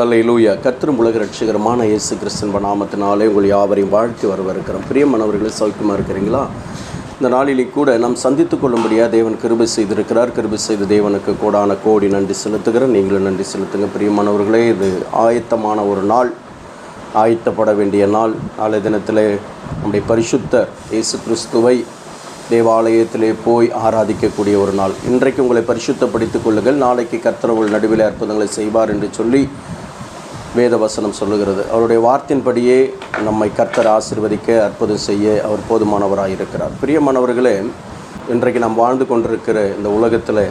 ஹalleluya கர்த்தரும் உலக ரட்சிகரமான இயேசு கிறிஸ்தன் நாமத்தினாலே உங்கள் யாவரையும் வாழ்த்தி வரவிருக்கிறோம் பிரியமானவர்களே சௌக்கியமாக இருக்கிறீங்களா? இந்த நாளிலே கூட நாம் சந்தித்துக் கொள்ளும்படியாக தேவன் கிருபை செய்திருக்கிறார். கிருபை செய்த தேவனுக்கு கூடான கோடி நன்றி செலுத்துகிறேன். நீங்களும் நன்றி செலுத்துங்க. பிரியமானவர்களே இது ஆயத்தமான ஒரு நாள். ஆயத்தப்பட வேண்டிய நாள். நாளை தினத்தில் நம்முடைய பரிசுத்த இயேசு கிறிஸ்துவை தேவாலயத்திலே போய் ஆராதிக்கக்கூடிய ஒரு நாள். இன்றைக்கு உங்களை பரிசுத்தப்படுத்திக் கொள்ளுங்கள். நாளைக்கு கர்த்தர் உங்கள் நடுவில் அற்புதங்களை செய்வார் என்று சொல்லி வேத வசனம் சொல்லுகிறது. அவருடைய வார்த்தையின்படியே நம்மை கர்த்தர் ஆசிர்வதிக்க அற்புதம் செய்ய அவர் போதுமானவராக இருக்கிறார் பிரியமானவர்களே இன்றைக்கு நாம் வாழ்ந்து கொண்டிருக்கிற இந்த உலகத்தில்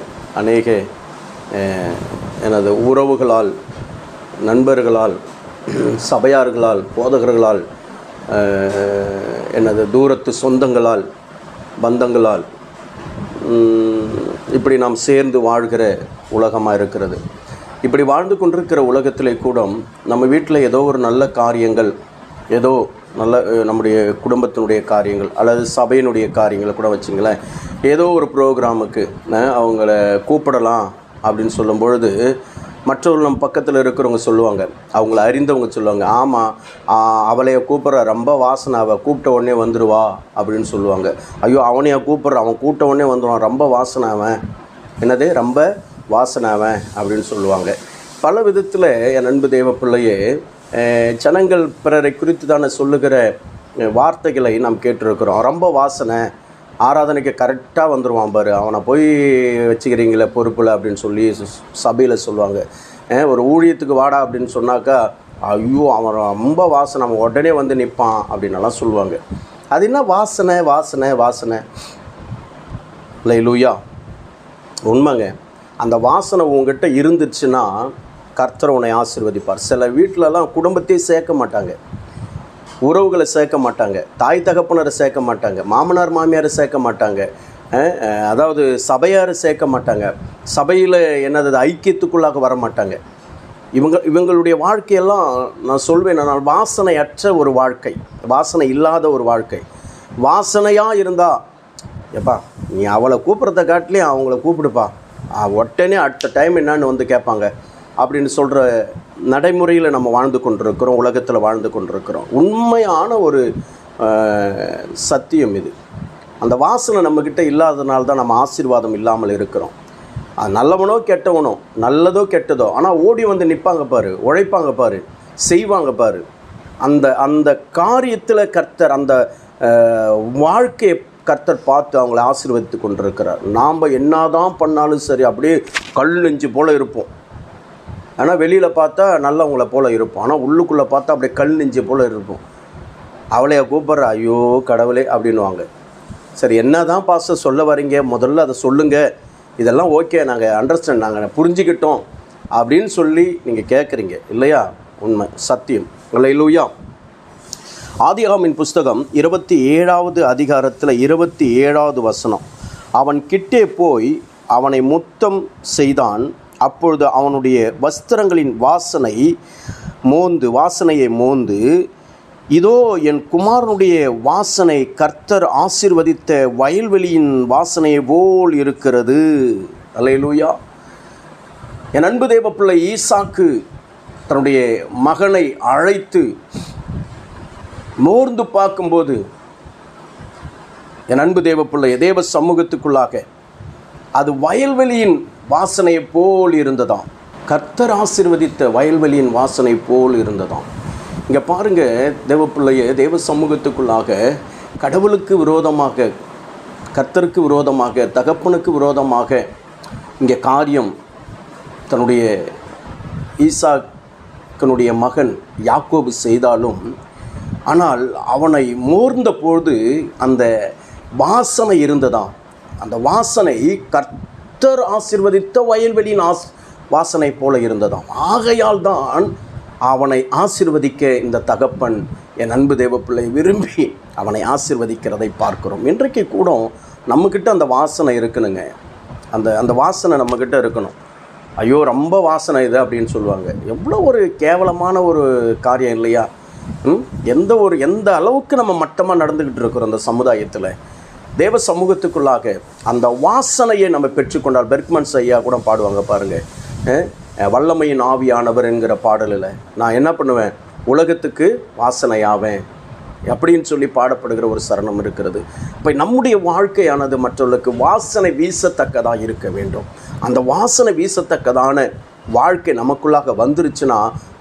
அநேக எனது உறவுகளால் நண்பர்களால் சபையார்களால் போதகர்களால் எனது தூரத்து சொந்தங்களால் பந்தங்களால் இப்படி நாம் சேர்ந்து வாழ்கிற உலகமாக இருக்கிறது இப்படி வாழ்ந்து கொண்டிருக்கிற உலகத்திலே கூட நம்ம வீட்டில் ஏதோ ஒரு நல்ல காரியங்கள் ஏதோ நல்ல நம்முடைய குடும்பத்தினுடைய காரியங்கள் அல்லது சபையினுடைய காரியங்களை கூட வச்சுங்களேன். ஏதோ ஒரு ப்ரோக்ராமுக்கு அவங்கள கூப்பிடலாம் அப்படின்னு சொல்லும் பொழுது மற்றவர்கள் நம்ம பக்கத்தில் இருக்கிறவங்க சொல்லுவாங்க. அவங்கள அறிந்தவங்க சொல்லுவாங்க. ஆமாம் அவளைய கூப்பிட்ற ரொம்ப வாசனை. அவள் கூப்பிட்ட உடனே வந்துடுவா அப்படின்னு சொல்லுவாங்க. ஐயோ அவனையா கூப்பிட்ற? அவன் கூப்பிட்ட உடனே வந்துடுவான் ரொம்ப வாசனை அவன். என்னது? ரொம்ப வாசனை அவன் அப்படின்னு சொல்லுவாங்க. பல விதத்தில் என் அன்பு தேவ பிள்ளையே ஜனங்கள் பிறரை குறித்து தானே சொல்லுகிற வார்த்தைகளை நாம் கேட்டிருக்கிறோம். ரொம்ப வாசனை. ஆராதனைக்கு கரெக்டாக வந்துடுவான் பாரு. அவனை போய் வச்சுக்கிறீங்களே பொறுப்பில் அப்படின்னு சொல்லி சபையில் சொல்லுவாங்க. ஒரு ஊழியத்துக்கு வாடா அப்படின்னு சொன்னாக்கா ஐயோ அவன் ரொம்ப வாசனை. அவன் உடனே வந்து நிற்பான் அப்படின்னலாம் சொல்லுவாங்க. அது என்ன வாசனை வாசனை வாசனை? இல்லை லூயா உண்மைங்க. அந்த வாசனை உங்ககிட்ட இருந்துச்சுன்னா கர்த்தர் உன்னை ஆசிர்வதிப்பார். சில வீட்டிலலாம் குடும்பத்தையே சேர்க்க மாட்டாங்க. உறவுகளை சேர்க்க மாட்டாங்க. தாய் தகப்பனரை சேர்க்க மாட்டாங்க. மாமனார் மாமியாரை சேர்க்க மாட்டாங்க. அதாவது சபையாரை சேர்க்க மாட்டாங்க. சபையில் என்னது ஐக்கியத்துக்குள்ளாக வர மாட்டாங்க. இவங்க இவங்களுடைய வாழ்க்கையெல்லாம் நான் சொல்வேன் நான் வாசனையற்ற ஒரு வாழ்க்கை. வாசனை இல்லாத ஒரு வாழ்க்கை. வாசனையாக இருந்தால் எப்பா நீ அவளை கூப்பிட்றத காட்டிலையும் அவங்கள கூப்பிடுப்பா. உடனே அடுத்த டைம் என்னன்னு வந்து கேட்பாங்க. அப்படின்னு சொல்கிற நடைமுறையில் நம்ம வாழ்ந்து கொண்டிருக்கிறோம் உலகத்தில் வாழ்ந்து கொண்டிருக்கிறோம். உண்மையான ஒரு சத்தியம் இது. அந்த வாசனை நம்மக்கிட்ட இல்லாதனால தான் நம்ம ஆசீர்வாதம் இல்லாமல் இருக்கிறோம். அது நல்லவனோ கெட்டவனோ நல்லதோ கெட்டதோ ஆனால் ஓடி வந்து நிற்பாங்க பாரு உழைப்பாங்க பாரு செய்வாங்க பாரு. அந்த அந்த காரியத்தில் கர்த்தர் அந்த வாழ்க்கையை கர்த்தர் பார்த்து அவங்கள ஆசீர்வதித்து கொண்டிருக்கிறார். நாம் என்னதான் பண்ணாலும் சரி அப்படியே கல் நெஞ்சு போல் இருப்போம். ஆனால் வெளியில் பார்த்தா நல்லவங்கள போல் இருப்போம். ஆனால் உள்ளுக்குள்ளே பார்த்தா அப்படியே கல் நெஞ்சு போல் இருப்போம். அவளைய கூப்பிட்ற ஐயோ கடவுளே அப்படின்னுவாங்க. சரி என்ன தான் பாஸ்டர் சொல்ல வரீங்க? முதல்ல அதை சொல்லுங்கள் இதெல்லாம் ஓகே நாங்கள் அண்டர்ஸ்டாண்ட் நாங்கள் புரிஞ்சுக்கிட்டோம். அப்படின்னு சொல்லி நீங்கள் கேட்குறீங்க இல்லையா? உண்மை சத்தியம். இல்லை இல்லையா ஆதியாகமின் புஸ்தகம் இருபத்தி ஏழாவது அதிகாரத்தில் இருபத்தி ஏழாவது வசனம். அவன் கிட்டே போய் அவனை முத்தம் செய்தான். அப்பொழுது அவனுடைய வஸ்திரங்களின் வாசனை மோந்து வாசனையை மோந்து இதோ என் குமாரனுடைய வாசனை கர்த்தர் ஆசிர்வதித்த வயல்வெளியின் வாசனையை போல் இருக்கிறது. அலையலூயா என் அன்பு தேவப்பிள்ளை ஈசாக்கு தன்னுடைய மகனை அழைத்து மோர்ந்து பார்க்கும்போது என் அன்பு தேவப்பிள்ளைய தேவ சமூகத்துக்குள்ளாக அது வயல்வெளியின் வாசனையை போல் இருந்ததாம். கர்த்தர் ஆசிர்வதித்த வயல்வெளியின் வாசனை போல் இருந்ததாம். இங்கே பாருங்க தேவப்பிள்ளைய தேவ சமூகத்துக்குள்ளாக கடவுளுக்கு விரோதமாக கர்த்தருக்கு விரோதமாக தகப்பனுக்கு விரோதமாக இங்கே காரியம் தன்னுடைய ஈசாக்கனுடைய மகன் யாக்கோபு செய்தாலும் ஆனால் அவனை மோர்ந்த பொழுது அந்த வாசனை இருந்ததாம். அந்த வாசனை கர்த்தர் ஆசீர்வதித்த வயல்வெளியின் ஆஸ் வாசனை போல இருந்ததாம். ஆகையால் தான் அவனை ஆசிர்வதிக்க இந்த தகப்பன் என் அன்பு தேவப்பிள்ளை விரும்பி அவனை ஆசிர்வதிக்கிறதை பார்க்கிறோம். இன்றைக்கு கூட நம்மக்கிட்ட அந்த வாசனை இருக்கணுங்க. அந்த அந்த வாசனை நம்மக்கிட்ட இருக்கணும். ஐயோ ரொம்ப வாசனை இது அப்படின்னு சொல்லுவாங்க. எவ்வளோ ஒரு கேவலமான ஒரு காரியம் இல்லையா? எந்த ஒரு எந்த அளவுக்கு நம்ம மட்டமாக நடந்துக்கிட்டு இருக்கிறோம் அந்த சமுதாயத்தில்? தேவ சமூகத்துக்குள்ளாக அந்த வாசனையை நம்ம பெற்றுக்கொண்டால் பெர்க்மன்ஸ் ஐயா கூட பாடுவாங்க பாருங்கள் வல்லமையின் ஆவியானவர் என்கிற பாடலில் நான் என்ன பண்ணுவேன்? உலகத்துக்கு வாசனையாவேன் அப்படின்னு சொல்லி பாடப்படுகிற ஒரு சரணம் இருக்கிறது. இப்போ நம்முடைய வாழ்க்கையானது மற்றவர்களுக்கு வாசனை வீசத்தக்கதாக இருக்க வேண்டும். அந்த வாசனை வீசத்தக்கதான வாழ்க்கை நமக்குள்ளாக வந்துருச்சுன்னா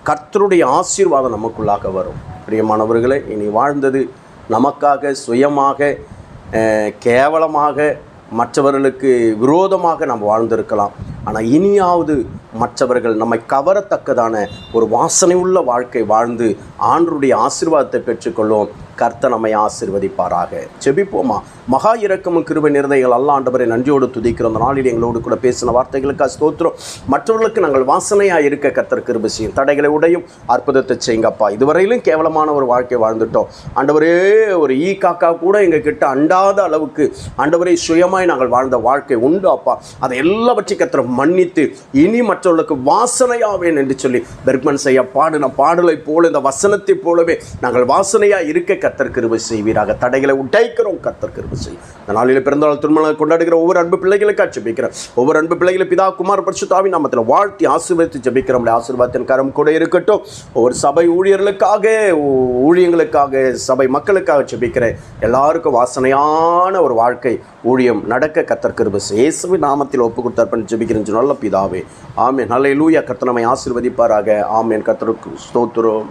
கர்த்தருடைய ஆசீர்வாதம் நமக்குள்ளாக வரும். பிரியமானவர்களே இனி வாழ்ந்தது நமக்காக சுயமாக கேவலமாக மற்றவர்களுக்கு விரோதமாக நாம் வாழ்ந்திருக்கலாம். ஆனால் இனியாவது மற்றவர்கள் நம்மை கவரத்தக்கதான ஒரு வாசனை உள்ள வாழ்க்கை வாழ்ந்து ஆண்டருடைய ஆசீர்வாதத்தை பெற்றுக்கொள்வோம். கர்த்த நம்மை ஆசிர்வதிப்பாராக. செபிப்போமா மகா இறக்கமும் கிருபை நிறதைகள் அல்ல ஆண்டவரை நன்றியோடு துதிக்கிறோம். அந்த நாளில் எங்களோடு கூட பேசின வார்த்தைகளுக்காக ஸ்தோத்திரம் மற்றவர்களுக்கு நாங்கள் வாசனையாக இருக்க கர்த்தர் கிருபை செய்யும். தடைகளை உடையும். அற்புதத்தை செய்யுங்கப்பா. இதுவரையிலும் கேவலமான ஒரு வாழ்க்கை வாழ்ந்துட்டோம். ஆண்டவரே ஒரு ஈ காக்கா கூட எங்கள் கிட்ட அண்டாத அளவுக்கு ஆண்டவரை சுயமாய் நாங்கள் வாழ்ந்த வாழ்க்கை உண்டு அப்பா. அதை எல்லாவற்றையும் கத்திர மன்னித்து இனி மற்றவர்களுக்கு வாசனையாவேன் என்று சொல்லி பெர்க்மன் செய்ய பாடின பாடலை போல இந்த வசனத்தை போலவே நாங்கள் வாசனையாக இருக்க கத்தர் கிருபை செய்வீராக. தடைகளை உடைக்கிறோம் கத்தர் கிருபை செய் இந்த நாளில் பிறந்தநாள் திருமணம் கொண்டாடுகிற ஒவ்வொரு அன்பு பிள்ளைகளுக்காக ஜபிக்கிறேன் ஒவ்வொரு அன்பு பிள்ளைகளை பிதா குமார் பரிசுத்தாவி நாமத்தில் வாழ்த்தி ஆசீர்வதித்து ஜபிக்கிறோம். ஆசீர்வாதத்தின் கரம் கூட இருக்கட்டும். ஒவ்வொரு சபை ஊழியர்களுக்காக ஊ- ஊழியங்களுக்காக சபை மக்களுக்காக ஜபிக்கிறேன். எல்லாருக்கும் வாசனையான ஒரு வாழ்க்கை ஊழியம் நடக்க கத்தர் கிருபை இயேசுவின் நாமத்தில் ஒப்பு கொடுத்தார் ஜெபிக்கிறேன். நல்ல பிதாவே. ஆமென். நல்ல லூயா கத்தனமை ஆசீர்வதிப்பாராக. ஆமேன். கத்தருக்கு ஸ்தோத்திரம்.